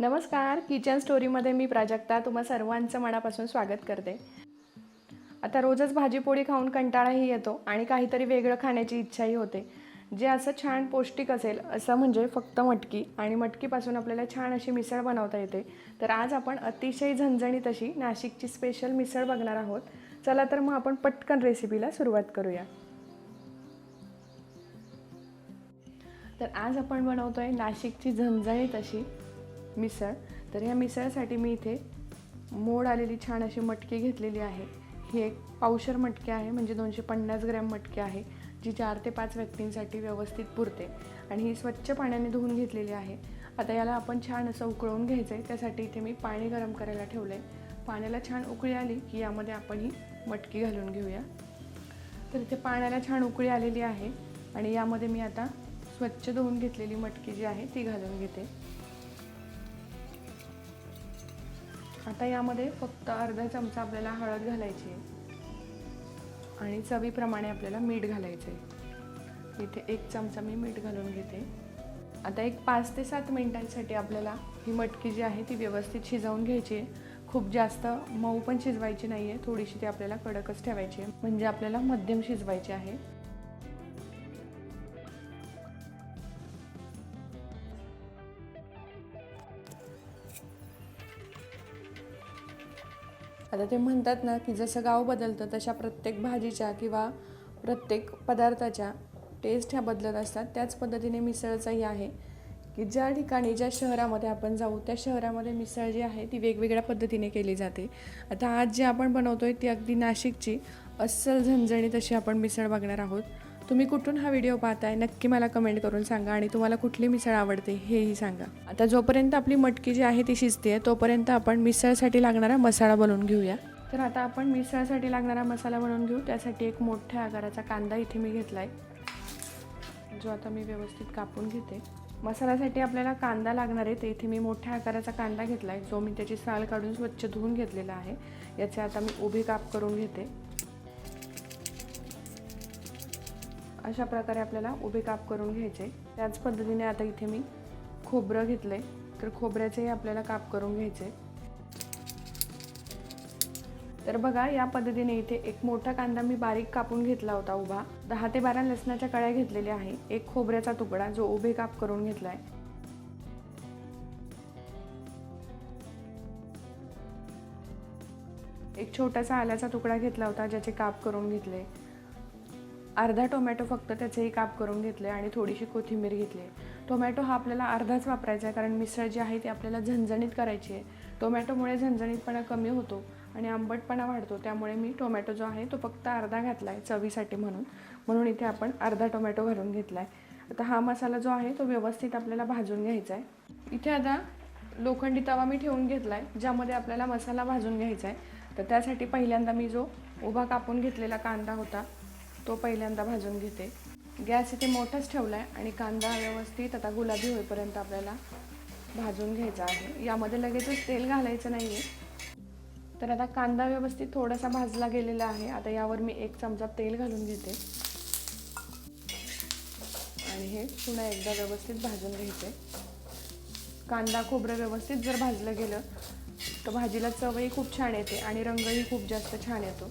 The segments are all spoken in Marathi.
नमस्कार. किचन स्टोरीमध्ये मी प्राजक्ता तुम्हा सर्वांचं मनापासून स्वागत करते. आता रोजच भाजीपोळी खाऊन कंटाळाही येतो आणि काहीतरी वेगळं खाण्याची इच्छाही होते. जे असं छान पौष्टिक असेल असं म्हणजे फक्त मटकी आणि मटकीपासून आपल्याला छान अशी मिसळ बनवता येते. तर आज आपण अतिशय झणझणीत अशी नाशिकची स्पेशल मिसळ बघणार आहोत. चला तर मग आपण पटकन रेसिपीला सुरुवात करूया. तर आज आपण बनवतो आहे नाशिकची झणझणीत अशी मिसळ. तर ह्या मिसळसाठी मी इथे मोड आलेली छान अशी मटकी घेतलेली आहे. ही एक पावशर मटकी आहे म्हणजे दोनशे पन्नास ग्रॅम मटकी आहे जी चार ते पाच व्यक्तींसाठी व्यवस्थित पुरते. आणि ही स्वच्छ पाण्याने धुवून घेतलेली आहे. आता याला आपण छान असं उकळवून घ्यायचं आहे त्यासाठी इथे मी पाणी गरम करायला ठेवलं आहे पाण्याला छान उकळी आली की यामध्ये आपण ही मटकी घालून घेऊया. तर इथे पाण्याला छान उकळी आलेली आहे. आणि यामध्ये मी आता स्वच्छ धुवून घेतलेली मटकी जी आहे ती घालून घेते. आता यामध्ये फक्त अर्धा चमचा आपल्याला हळद घालायची आहे. आणि चवीप्रमाणे आपल्याला मीठ घालायचं आहे. इथे एक चमचा मी मीठ घालून घेते. आता एक पाच ते सात मिनिटांसाठी आपल्याला ही मटकी जी आहे ती व्यवस्थित शिजवून घ्यायची आहे. खूप जास्त मऊ पण शिजवायची नाही आहे थोडीशी ती आपल्याला कडकच ठेवायची आहे. म्हणजे आपल्याला मध्यम शिजवायची आहे. आता ते म्हणतात ना की जसं गाव बदलतं तशा प्रत्येक भाजीच्या किंवा प्रत्येक पदार्थाच्या टेस्ट ह्या बदलत असतात. त्याच पद्धतीने मिसळचंही आहे की ज्या ठिकाणी ज्या शहरामध्ये आपण जाऊ त्या शहरामध्ये मिसळ जी आहे ती वेगवेगळ्या पद्धतीने केली जाते. आता आज जे आपण बनवतो आहे ती अगदी नाशिकची अस्सल झणझणीत अशी आपण मिसळ बघणार आहोत. तुम्ही कुठून हा व्हिडिओ पाहताय नक्की मला कमेंट करून सांगा आणि तुम्हाला कुठली मिसळ आवडते हेही सांगा. आता जोपर्यंत आपली मटकी जी आहे ती शिजते तोपर्यंत आपण मिसळसाठी लागणारा मसाला बनवून घेऊया. तर आता आपण मिसळसाठी लागणारा मसाला बनवून घेऊ. त्यासाठी एक मोठ्या आकाराचा कांदा इथे मी घेतला आहे जो आता मी व्यवस्थित कापून घेते. मसाल्यासाठी आपल्याला कांदा लागणार आहे ते इथे मी मोठ्या आकाराचा कांदा घेतला आहे जो मी त्याची साल काढून स्वच्छ धुवून घेतलेला आहे. याचे आता मी उभे काप करून घेते. अशा प्रकारे आपल्याला उभे काप करून घ्यायचे. त्याच पद्धतीने आता इथे मी खोबरं घेतलंय. तर खोबऱ्याचेही आपल्याला काप करून घ्यायचे. तर बघा या पद्धतीने इथे एक मोठा कांदा मी बारीक कापून घेतला होता उभा. दहा ते बारा लसणाच्या कळ्या घेतलेल्या आहे. एक खोबऱ्याचा तुकडा जो उभे काप करून घेतलाय. एक छोटासा आल्याचा तुकडा घेतला होता ज्याचे काप करून घेतले. अर्धा टोमॅटो फक्त त्याचेही काप करून घेतले आणि थोडीशी कोथिंबीर घेतली टोमॅटो हा आपल्याला अर्धाच वापरायचा आहे कारण मिसळ जी आहे ती आपल्याला झणझणीत करायची आहे. टोमॅटोमुळे झणझणीतपणा कमी होतो आणि आंबटपणा वाढतो त्यामुळे मी टोमॅटो जो आहे तो फक्त अर्धा घातला आहे चवीसाठी म्हणून. म्हणून इथे आपण अर्धा टोमॅटो घालून घेतला आहे आता हा मसाला जो आहे तो व्यवस्थित आपल्याला भाजून घ्यायचा आहे. इथे आता लोखंडी तवा मी ठेवून घेतला आहे ज्यामध्ये आपल्याला मसाला भाजून घ्यायचा आहे. तर त्यासाठी पहिल्यांदा मी जो उभा कापून घेतलेला कांदा होता तो पहिल्यांदा भाजून घेते. गॅस इथे मोठाच ठेवला आहे आणि कांदा व्यवस्थित आता गुलाबी होईपर्यंत आपल्याला भाजून घ्यायचा आहे. यामध्ये लगेचच तेल घालायचं नाही आहे तर आता कांदा व्यवस्थित थोडासा भाजला गेलेला आहे. आता यावर मी एक चमचा तेल घालून घेते. आणि हे पुन्हा एकदा व्यवस्थित भाजून घ्यायचे. कांदा खोबरं व्यवस्थित जर भाजलं गेलं तर भाजीला चवही खूप छान येते आणि रंगही खूप जास्त छान येतो.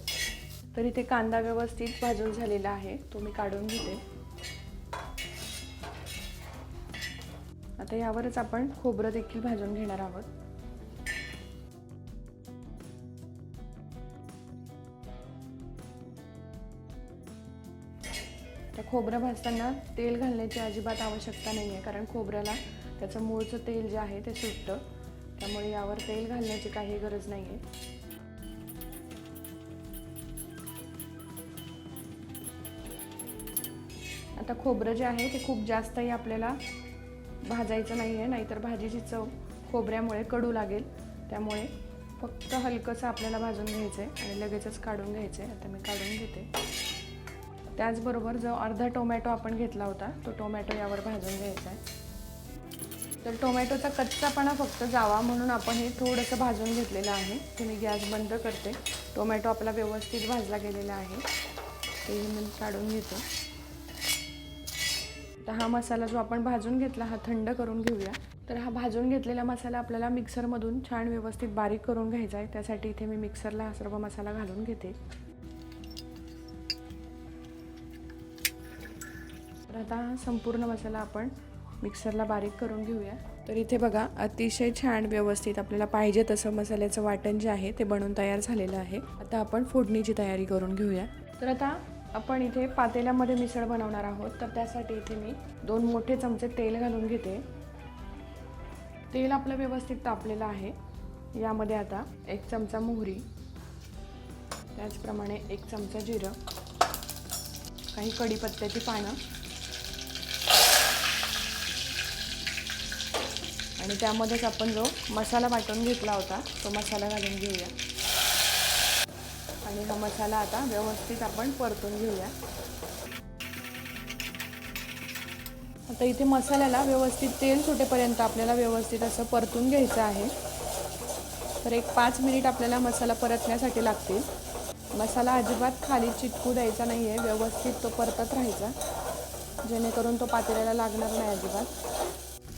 तर इथे कांदा व्यवस्थित भाजून झालेला आहे. तो मी काढून घेते. आता यावरच आपण खोबरं देखील भाजून घेणार आहोत. तर खोबरं भाजताना तेल घालण्याची अजिबात आवश्यकता नाही आहे कारण खोबऱ्याला त्याचं मूळचं तेल जे आहे ते सुटतं. त्यामुळे यावर तेल घालण्याची काही गरज नाही आहे आता खोबरं जे आहे ते खूप जास्तही आपल्याला भाजायचं नाही आहे नाहीतर भाजीची चव खोबऱ्यामुळे कडू लागेल. त्यामुळे फक्त हलकंसं आपल्याला भाजून घ्यायचं आहे आणि लगेचच काढून घ्यायचं आहे आता मी काढून घेते. त्याचबरोबर जो अर्धा टोमॅटो आपण घेतला होता तो टोमॅटो यावर भाजून घ्यायचा आहे तर टोमॅटोचा कच्चापणा फक्त जावा म्हणून आपण हे थोडंसं भाजून घेतलेलं आहे. ते मी गॅस बंद करते. टोमॅटो आपला व्यवस्थित भाजला गेलेला आहे. तेही मी काढून घेते. तर हा मसाला जो आपण भाजून घेतला हा थंड करून घेऊया. तर हा भाजून घेतलेला मसाला आपल्याला मिक्सरमधून छान व्यवस्थित बारीक करून घ्यायचा आहे. त्यासाठी इथे मी मिक्सरला हा सर्व मसाला घालून घेते. तर आता हा संपूर्ण मसाला आपण मिक्सरला बारीक करून घेऊया. तर इथे बघा अतिशय छान व्यवस्थित आपल्याला पाहिजे तसं मसाल्याचं वाटण जे आहे ते बनवून तयार झालेलं आहे. आता आपण फोडणीची तयारी करून घेऊया. तर आता आपण इथे पातेल्यामध्ये मिसळ बनवणार आहोत. तर त्यासाठी इथे मी दोन मोठे चमचे तेल घालून घेते. तेल आपलं व्यवस्थित तापलेलं आहे. यामध्ये आता एक चमचा मोहरी त्याचप्रमाणे एक चमचा जिरं काही कढीपत्त्याची पानं आणि त्यामध्येच आपण जो मसाला वाटून घेतला होता तो मसाला घालून घेऊया. आणि हा मसाला आता व्यवस्थित आपण परतून घेऊया. आता इथे मसाल्याला व्यवस्थित तेल सुटेपर्यंत आपल्याला व्यवस्थित असं परतून घ्यायचं आहे. तर एक पाच मिनिट आपल्याला मसाला परतण्यासाठी लागतील. मसाला अजिबात खाली चिटकू द्यायचा नाही आहे व्यवस्थित तो परतत राहायचा. जेणेकरून तो पातेल्याला लागणार नाही अजिबात.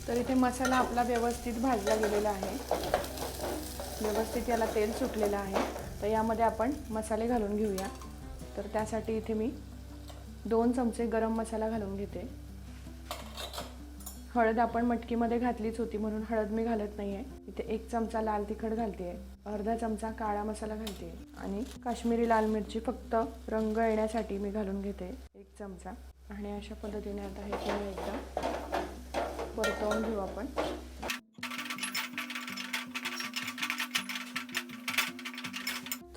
तर इथे मसाला आपला व्यवस्थित भाजला गेलेला आहे. व्यवस्थित याला तेल सुटलेलं आहे. तर यामध्ये आपण मसाले घालून घेऊया. तर त्यासाठी इथे मी दोन चमचे गरम मसाला घालून घेते. हळद आपण मटकीमध्ये घातलीच होती म्हणून हळद मी घालत नाही आहे इथे एक चमचा लाल तिखट घालते. आहे अर्धा चमचा काळा मसाला घालते. आणि काश्मीरी लाल मिरची फक्त रंग येण्यासाठी मी घालून घेते. एक चमचा. आणि अशा पद्धतीने आता हे पुन्हा एकदा परतवून घेऊ आपण.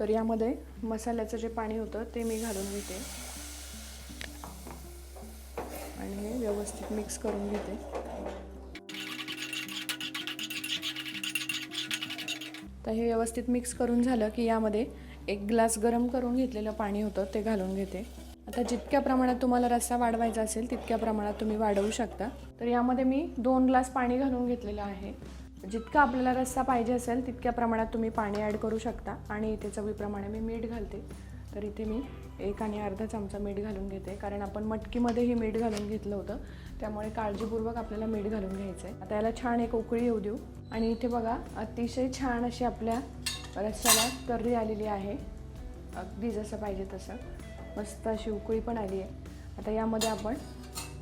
तर यामध्ये मसाल्याचं जे पाणी होतं ते मी घालून घेते. आणि हे व्यवस्थित मिक्स करून घेते. तर हे व्यवस्थित मिक्स करून झालं की यामध्ये एक ग्लास गरम करून घेतलेलं पाणी होतं ते घालून घेते. आता जितक्या प्रमाणात तुम्हाला रस्सा वाढवायचा असेल तितक्या प्रमाणात तुम्ही वाढवू शकता. तर यामध्ये मी दोन ग्लास पाणी घालून घेतलेलं आहे. जितका आपल्याला रस्सा पाहिजे असेल तितक्या प्रमाणात तुम्ही पाणी ॲड करू शकता. आणि इथे चवीप्रमाणे मी मीठ घालते. तर इथे मी एक आणि अर्धा चमचा मीठ घालून घेते. कारण आपण मटकीमध्येही मीठ घालून घेतलं होतं. त्यामुळे काळजीपूर्वक आपल्याला मीठ घालून घ्यायचं आहे आता याला छान एक उकळी येऊ देऊ. आणि इथे बघा अतिशय छान अशी आपल्या रस्स्याला तर्री आलेली आहे. अगदी जसं पाहिजे तसं. मस्त अशी उकळी पण आली आहे आता यामध्ये आपण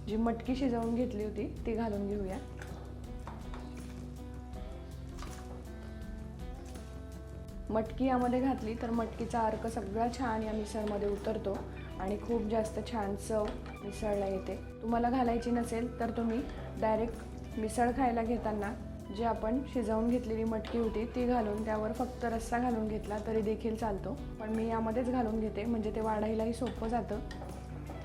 जी मटकी शिजवून घेतली होती ती घालून घेऊया. मटकी यामध्ये घातली तर मटकीचा अर्क सगळा छान या मिसळमध्ये उतरतो आणि खूप जास्त छान चव मिसळला येते. तुम्हाला घालायची नसेल तर तुम्ही डायरेक्ट मिसळ खायला घेताना जी आपण शिजवून घेतलेली मटकी होती ती घालून त्यावर फक्त रस्सा घालून घेतला तरी देखील चालतो. पण मी यामध्येच घालून घेते म्हणजे ते वाढायलाही सोपं जातं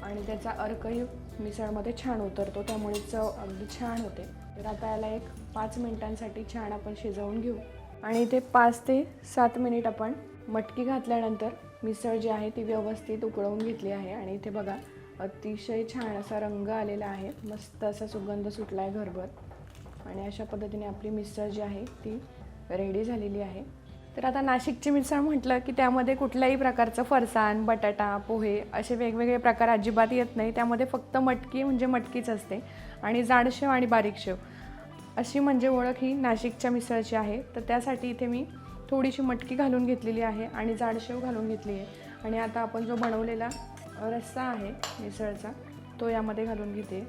आणि त्याचा अर्कही मिसळमध्ये छान उतरतो त्यामुळे चव अगदी छान होते. तर आता याला एक पाच मिनिटांसाठी छान आपण शिजवून घेऊ. आणि इथे पाच ते सात मिनिट आपण मटकी घातल्यानंतर मिसळ जी आहे ती व्यवस्थित उकळवून घेतली आहे. आणि इथे बघा अतिशय छान असा रंग आलेला आहे. मस्त असा सुगंध सुटला आहे घरभर. आणि अशा पद्धतीने आपली मिसळ जी आहे ती रेडी झालेली आहे. तर आता नाशिकची मिसळ म्हटलं की त्यामध्ये कुठल्याही प्रकारचं फरसाण बटाटा पोहे असे वेगवेगळे प्रकार अजिबात येत नाही. त्यामध्ये फक्त मटकी म्हणजे मटकीच असते. आणि जाडशेव आणि बारीक शेव अशी म्हणजे ओळख ही नाशिकच्या मिसळची आहे. तर त्यासाठी इथे मी थोडीशी मटकी घालून घेतलेली आहे आणि जाडशेव घालून घेतली आहे. आणि आता आपण जो बनवलेला रस्सा आहे मिसळचा तो यामध्ये घालून घेते.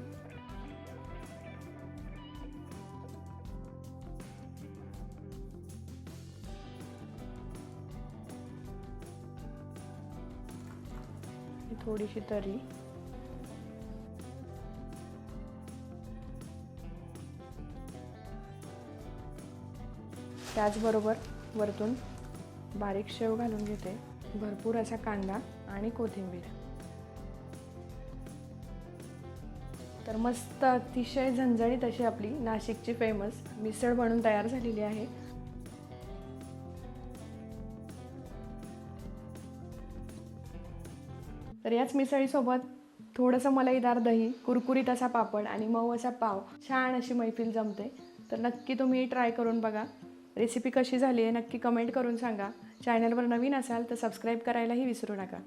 थोडीशी तरी त्याचबरोबर वरतून बारीक शेव घालून घेते. भरपूर असा कांदा आणि कोथिंबीर. तर मस्त अतिशय झणझणीत अशी आपली नाशिकची फेमस मिसळ बनून तयार झालेली आहे. तर याच मिसळीसोबत थोडंसं मलाईदार दही कुरकुरीत असा पापड आणि मऊ असा पाव छान अशी मैफिल जमते. तर नक्की तुम्ही ट्राय करून बघा. रेसिपी कशी झाली आहे नक्की कमेंट करून सांगा. चॅनलवर नवीन असाल तर सबस्क्राईब करायलाही विसरू नका.